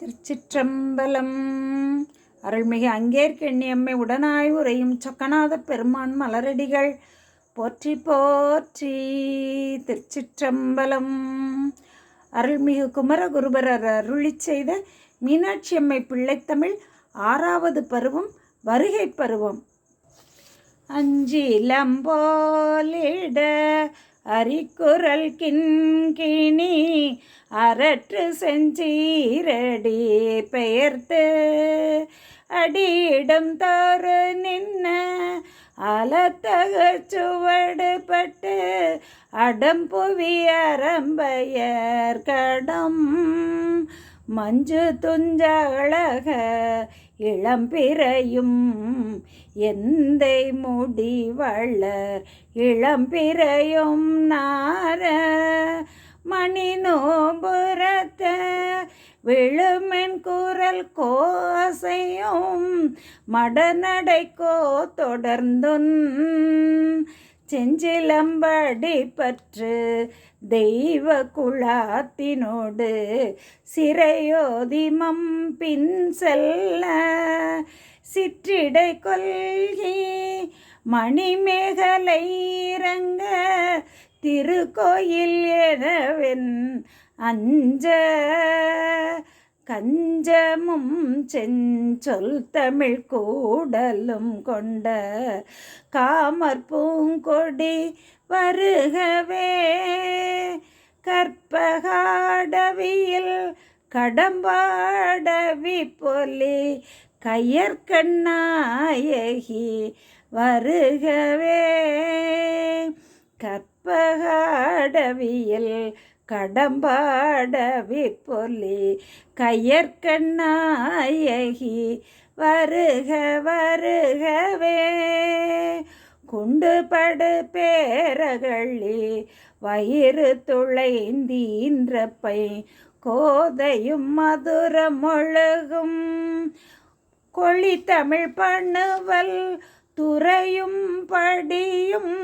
திருச்சிற்றம்பலம். அருள்மிகு அங்கேற்கெண்ணியம்மை உடனாய் உரையும் சொக்கநாத பெருமான் மலரடிகள். போற்றி போற்றி திருச்சிற்றம்பலம். அருள்மிகு குமரகுருபரர் அருளி செய்த மீனாட்சி அம்மை பிள்ளைத்தமிழ் ஆறாவது பருவம் வருகை பருவம். அஞ்சிலம்போலிட அரிக்குரல் கிண்கிணி அரற்று செஞ்சீரடி பெயர்த்து. அடியிடம் தோறு நின்ன அலத்தக சுவடுபட்டு அடம்புவி அரம்பயர் கடம். மஞ்சு துஞ்ச அழக இளம்பிறையும் எந்தை முடி இளம்பிறையும் நார மணி நோபுரத்த விழுமென் குரல் கோசையும் மடநடைக்கோ தொடர்ந்துன் செஞ்சிலம்படி பற்று தெய்வ குழாத்தினோடு சிறையோதிமம் பின் செல்ல சிற்றிடை கொள்கி மணிமேகலை இறங்க திருக்கோயில் எனவென் அஞ்ச கஞ்சமும் செஞ்சொல் தமிழ் கூடலும் கொண்ட காமற் பூங்கொடி வருகவே. கற்பகாடவியில் கடம்பாடவி பொலி கையற்கண்ணாயகி வருகவே. கற்பகாடவியில் கடம்பாடவி பொல்லி கையற்கண்ணாயகி வருக வருகவே. குண்டு படு பேரகள்ளி வயிறு துளைந்தீன்றப்பை கோதையும் மதுர மொழுகும் கொழி தமிழ் பண்ணுவல் துறையும் படியும்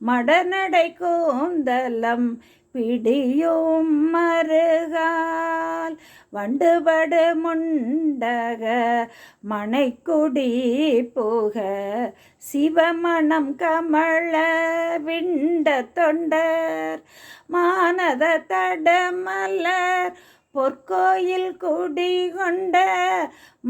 மடநடை கூந்தலம் பிடியும் மருகால். வண்டுபடு முண்டக மனைக்குடி போக. சிவமணம் கமழ விண்ட தொண்டர் மானத தடமலர். பொற்கோயில் குடி கொண்ட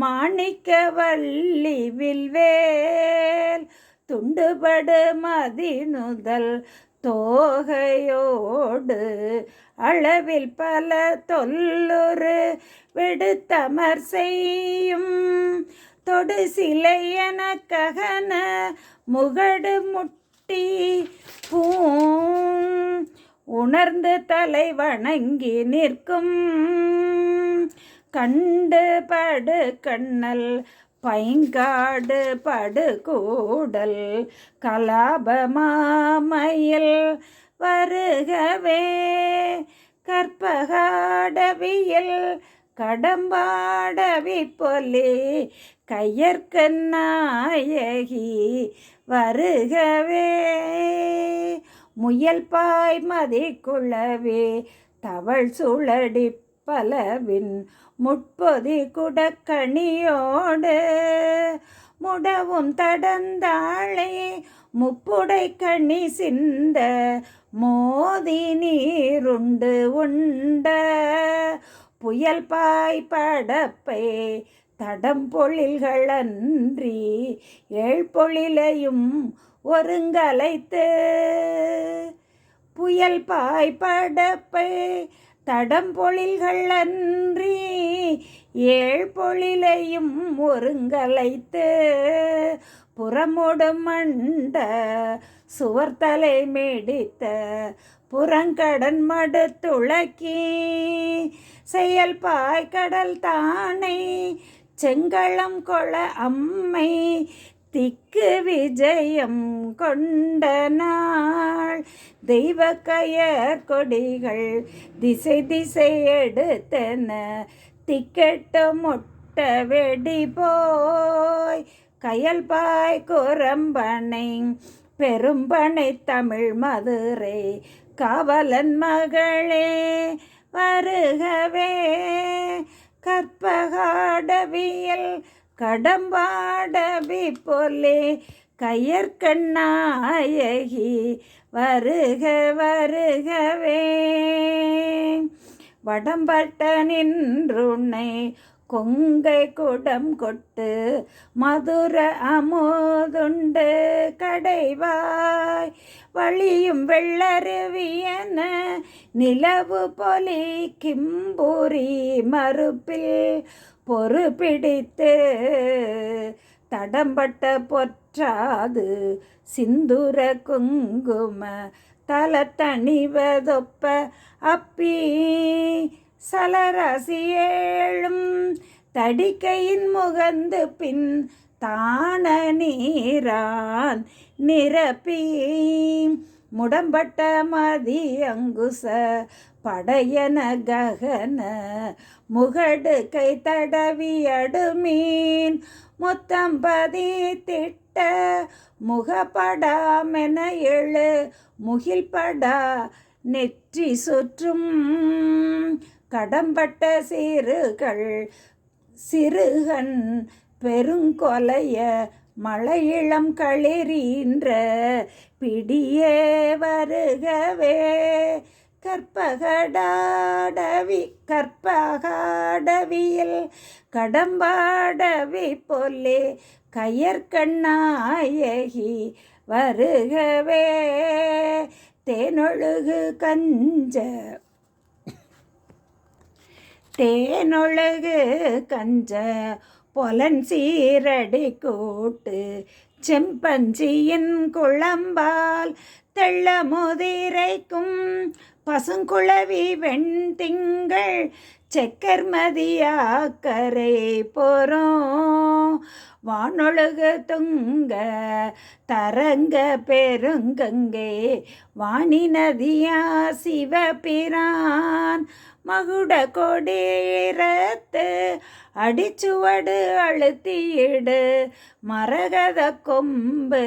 மாணிக்கவல்லி வில்வேல் துண்டுபடு மதினுதல் தோகையோடு அளவில் பல தொல்லுரு விடுத்தமர் செய்யும். தொடு சிலை ககன முகடு முட்டி பூ உணர்ந்து தலை வணங்கி நிற்கும். கண்டு படு கண்ணல் பைங்காடு படுகூடல் கலாபமாமையில் வருகவே. கற்பகாடவியில் கடம்பாடவி பொலி கையற்கண்ணாயகி வருகவே. முயல் பாய் மதிக்குள்ளவே தவள் சுழடி பலவின் முட்பொதி குடக்கணியோடு முடவும் தடந்தாளே முப்புடை கண்ணி சிந்த மோதி நீருண்டு உண்ட புயல் பாய் படப்பை தடம் பொழில்களன்றி ஏழ்பொழிலையும் ஒருங்கலைத்து. புயல் பாய் படப்பை தடம்பொழில்கள் அன்றி ஏழ் பொழிலையும் ஒருங்கலைத்து புறமோடு மண்ட சுவர்த்தலை மேடித்த புறங்கடன் மடுத்துளக்கி செயல் பாய் கடல் தானே செங்களம் கொள அம்மை திக்கு விஜயம் கொண்ட நாள். தெய்வ கயர் கொடிகள் திசை திசை எடுத்தன. திக்கெட்டு முட்ட வெடி போய் கயல் பாய் குரம்பனை பெரும்பனை தமிழ் மதுரை காவலன் மகளே வருகவே கற்பகாடவியல் கடம்பாடவி போலே கயற்கண்ணாயகி வருக வருகவே. வடம்பட்ட நின்றுன்னை கொங்கை குடம் கொட்டு மதுர அமோதுண்டு கடைவாய். வழியும் வெள்ளருவியன நிலவு பொலி கிம்பூரி மறுப்பில் பொறு பிடித்து தடம்பட்ட பொற்றாது சிந்துர குங்கும தலத்தணிவதொப்ப அப்பீ சலராசியேழும் தடிக்கையின் முகந்து பின் தான நீரான் நிரப்பி. முடம்பட்ட மதி அங்குச படையன ககன முகடு கை தடவி அடுமீன். முத்தம்பதி திட்ட முகப்படாமென எழு முகில்படா நெற்றி சுற்றும். கடம்பட்ட சீறுகள் சிறுகன் பெருங்கொலைய மழையிளம் களிரீன்ற பிடியே வருகவே. கற்பகடாடவி கற்பகாடவியில் கடம்பாடவி பொல்லே கயற்கண்ணாயகி வருகவே. தேனொழுகு கஞ்ச தேனொழகு கஞ்ச பொலன் சீரடி கூட்டு செம்பஞ்சியின் குழம்பால் தெள்ள முதிரைக்கும் பசுங்குழவி வெண்திங்கள் செக்கர்மதியாக்கரை போகிறோம் வானொழுக தொங்க தரங்க பெருங்கங்கே வாணி நதியா சிவபிரான் மகுட கொடீரத்து அடிச்சுவடு அழுத்தியிடு மரகத கொம்பு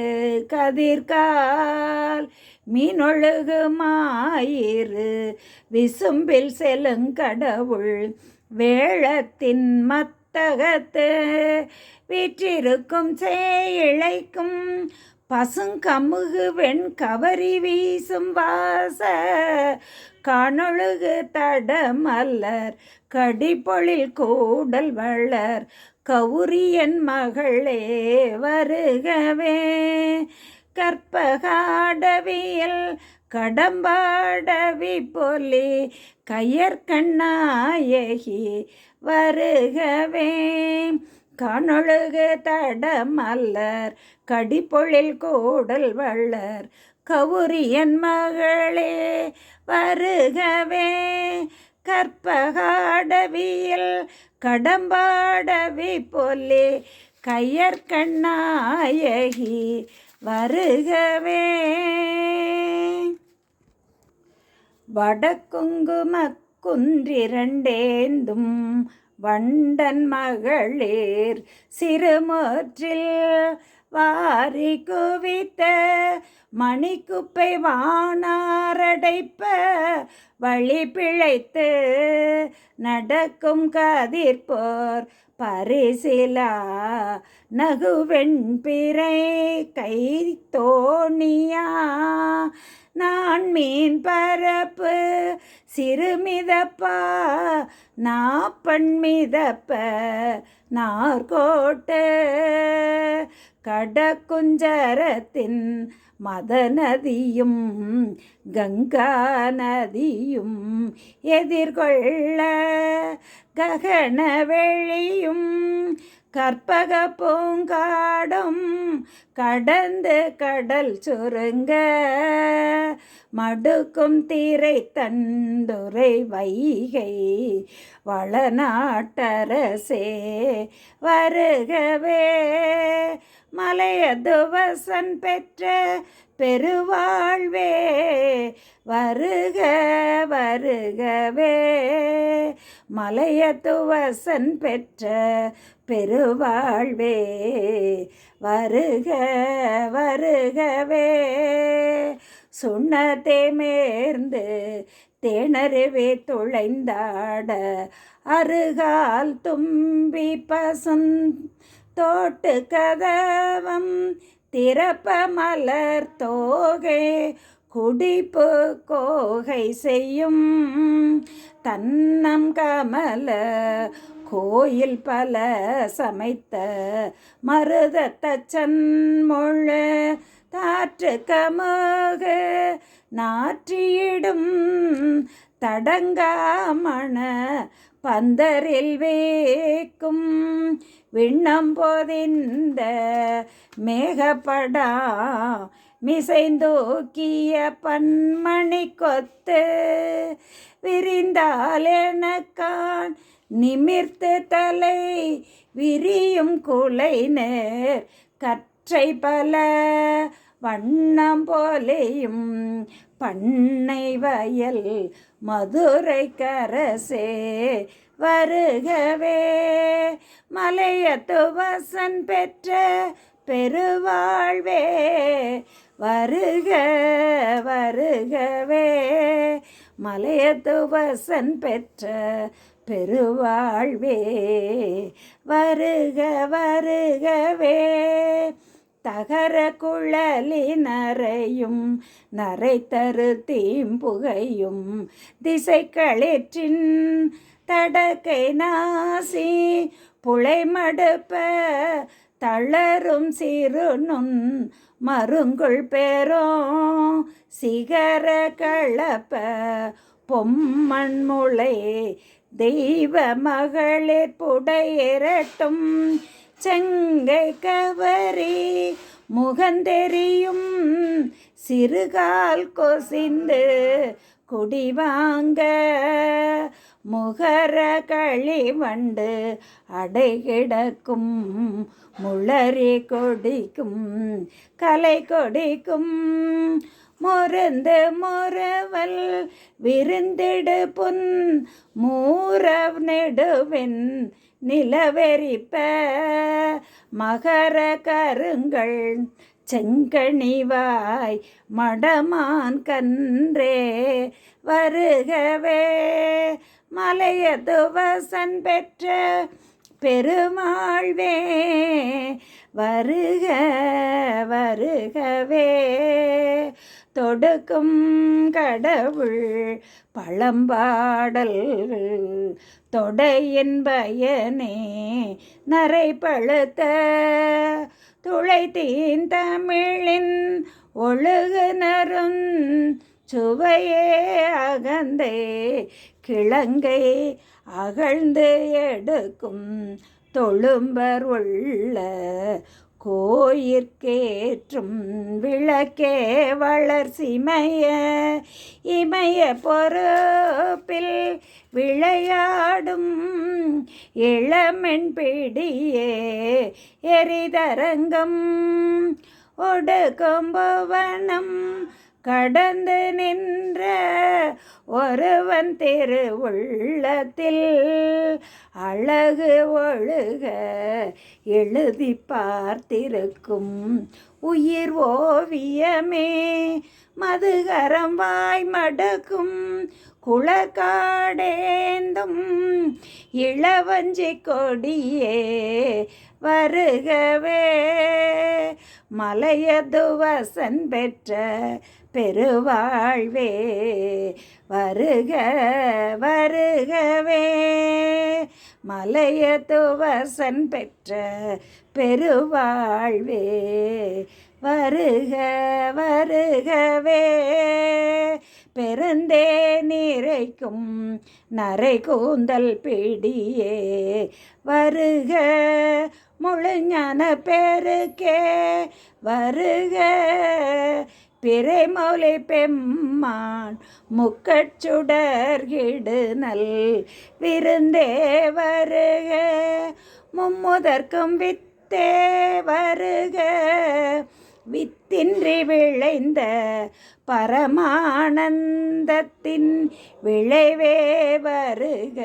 கதிர்கால் மீனொழுகு மாயிரு விசும்பில் செலுங்கடவுள் வேளத்தின் மத் மத்தகத்து வீற்றிருக்கும் சேயிழைக்கும் பசுங்கமுகு வெண் கவரி வீசும் வாச. காணொழுகு தடமல்லர் கடிப்பொழில் கூடல் வளர் கௌரியன் மகளே வருகவே. கற்பகாடவியல் கடம்பாடவி பொலி கயற்கண்ணாயகி வருகவே கணொழுகு தடமல்லர் கடிப்பொழில் கூடல் வள்ளர் கவுரியன் மகளே வருகவே. கற்பகாடவியில் கடம்பாடவி பொல்லி கையற்கண்ணாயகி வருகவே வடக்குங்கும குன்றிரண்டேந்தும் வண்டன் மகளிர் சிறுமற்றில் வாரி குவித்த மணிக்குப்பை வானாரடைப்ப வழி பிழைத்து நடக்கும் கதிர்போர் பரிசிலா நகுவெண் பிறை கை தோணியா நான் மீன் பரப்பு சிறுமிதப்பா நாப்பண் மிதப்ப நார்கோட்டு கடக்குஞ்சரத்தின் மத நதியும் கங்கா நதியும் எதிர்கொள்ள ககன வெளியும் கற்பக பூங்காடும் கடந்து கடல் சுருங்க. மடுக்கும் தீரை தந்துரை வைகை வளநாட்டரசே வருகவே. மலையதுவசன் பெற்ற பெருவாழ்வே வருக வருகவே. மலையத்துவசன் பெற்ற பெருவாழ்வே வருக வருகவே. சுண்ணத்தை மேர்ந்து தேனருவே துளைந்தாட அருகால் தும்பி பசுந் தோட்டு கதவம் திறப்ப மலர் தோகை குடிப்பு கோகை செய்யும். தன்னம் கமல கோயில் பல சமைத்த மருதத்தச்சன் முழு தாற்று கமுக நாற்றியிடும் தடங்காமண பந்தரில் வேக்கும் விண்ணம் போதிந்த மேகப்படா மிசைந்தோக்கிய பன்மணி கொத்து விரிந்தால் எனக்கான் நிமிர்த்து தலை விரியும் குலை நேர் கற்றை பல வண்ணம் போலேயும் பண்ணை வயல் மதுரை கரசே வருகவே. மலையத்து வசன் பெற்ற பெருவாழ்வே. வருக வருகவே. மலையத்து வசன் பெற்ற பெருவாழ்வே. வருக வருகவே. தகர குழலி நரையும் குழலினரையும் நரைத்தரு தீம்புகையும் திசைக்களிற்றின் தடக்கை நாசி புழை மடுப்ப தளரும் சிறு நுண் மருங்குள் பெறும் சிகர களப்ப பொம்மண் முளை தெய்வ மகளிர் புடையிரட்டும் செங்கை கவரி முகந்தெறியும் சிறுகால் கொசிந்து குடிவாங்க முகர களிவண்டு அடைகிடக்கும் முளரி கொடிக்கும் கலை கொடிக்கும். மொருந்து மொரவல் விருந்திடு புன் மூரவ் நெடுவென் நிலவெறிப்ப மகர கருங்கள் செங்கணிவாய் மடமான் கன்றே வருகவே. மலையதுவசன் பெற்ற பெருமாள்வே வருக வருகவே. தொடுக்கும் கடவுள் பழம்பாடல் தொடையின் பயனே நரை பழுத்த துளைத்தீன் தமிழின் ஒழுகுனரும் சுவையே அகந்தே கிழங்கை அகழ்ந்து எடுக்கும் தொழும்பர் உள்ள கோயிற்கேற்றும் விளக்கே வளர் சிமைய இமய பொறுப்பில் விளையாடும் இளமென் பிடியே எரிதரங்கம் ஒடுக்கும்பவனம் கடந்து நின்ற ஒருவன் திரு உள்ளத்தில் அழகு ஒழுக எழுதி பார்த்திருக்கும் உயிர் ஓவியமே. மதுகரம் வாய் மடக்கும் குளக்காடேந்தும் இளவஞ்சி கொடியே வருகவே. மலையது வசன் பெற்ற பெருவாழ்வே வருக வருகவே. மலையது வசன் பெற்ற பெருவாழ்வே வருக வருகவே. பெருந்தே நிறைக்கும் நரை கூந்தல் பிடியே வருக முழுஞான பெருக்கே. வருக பிறைமௌலி பெம்மான் முக்கச்சுடர்கிடு நல் விருந்தே வருக. மும்முதற்கும் வித் வித்தே வருக. வித்தின்றி விளைந்த பரமானந்தத்தின் விளைவே வருக.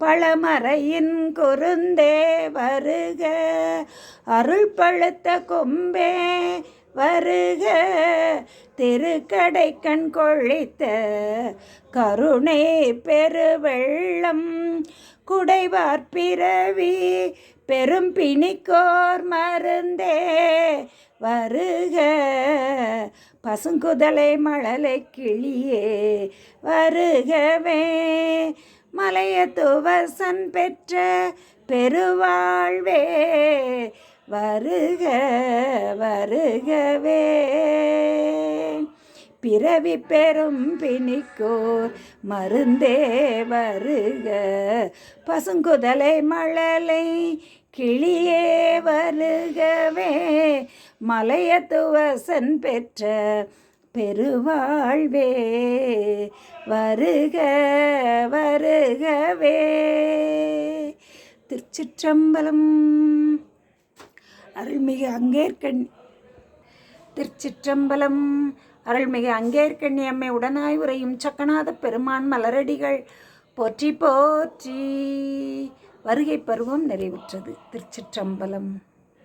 பழமறையின் குருந்தே வருக. அருள் பழுத்த கொம்பே வருக. திருக்கடை கண் கொழித்த கருணை பெருவெள்ளம் குடைவார் பிறவி பெரும் பிணிக்கோர் மருந்தே. வருக. பசுங்குதலை மழலை கிளியே வருகவே. மலையத்துவசன் பெற்ற பெருவாழ்வே. வருக வருகவே. பிறவி பெரும் பிணிக்கோர் மருந்தே வருக. பசுங்குதலை மழலை கிளியே வருகவே. மலையத்துவசன் பெற்ற பெருவாழ்வே. வருக வருகவே. திருச்சிற்றம்பலம் அருள்மிகு அங்கேற்கண் திருச்சிற்றம்பலம். அருள்மிகு அங்கேற்கண்ணி அம்மை உடனாய் உரையும் சக்கநாத பெருமான் மலரடிகள். போற்றி போற்றி. வருகை பருவம் நிறைவுற்றது. திருச்சிற்றம்பலம்.